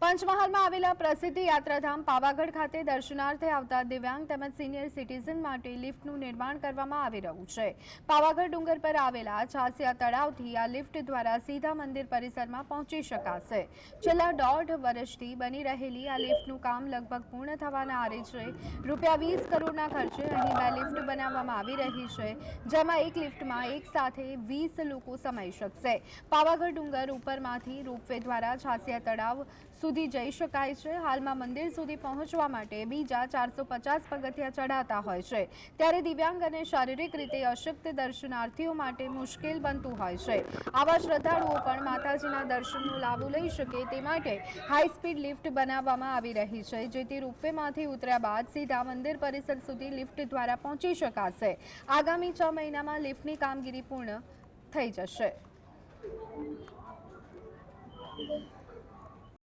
પંચમહાલમાં આવેલા પ્રસિદ્ધ યાત્રાધામ પાવાગઢ ખાતે દર્શનાર્થે આવતા દિવ્યાંગ તેમજ સિનિયર સિટીઝન માટે લિફ્ટનું નિર્માણ કરવામાં આવી રહ્યું છે. પાવાગઢ ડુંગર પર આવેલા છાસિયા તળાવથી આ લિફ્ટ દ્વારા સીધા મંદિર પરિસરમાં પહોંચી શકાશે. છેલ્લા દોઢ વર્ષથી બની રહેલી આ લિફ્ટનું કામ લગભગ પૂર્ણ થવાના આરે છે. રૂપિયા વીસ કરોડના ખર્ચે અહીં બે લિફ્ટ બનાવવામાં આવી રહી છે, જેમાં એક લિફ્ટમાં એક સાથે વીસ લોકો સમાઈ શકશે. પાવાગઢ ડુંગર ઉપરમાંથી રોપવે દ્વારા છાસિયા તળાવ સુધી જઈ શકાય છે. હાલમાં મંદિર સુધી પહોંચવા માટે બીજા ચારસો પચાસ પગથિયા ચઢાતા હોય છે. ત્યારે દિવ્યાંગ અને શારીરિક રીતે અશક્ત દર્શનાર્થીઓ માટે મુશ્કેલ બનતું હોય છે. આવા શ્રદ્ધાળુઓ પણ માતાજીના દર્શનનો લાભો લઈ શકે તે માટે હાઈ સ્પીડ લિફ્ટ બનાવવામાં આવી રહી છે, જેથી રૂપવેમાંથી ઉતર્યા બાદ સીધા મંદિર પરિસર સુધી લિફ્ટ દ્વારા પહોંચી શકાશે. આગામી છ મહિનામાં લિફ્ટની કામગીરી પૂર્ણ થઈ જશે.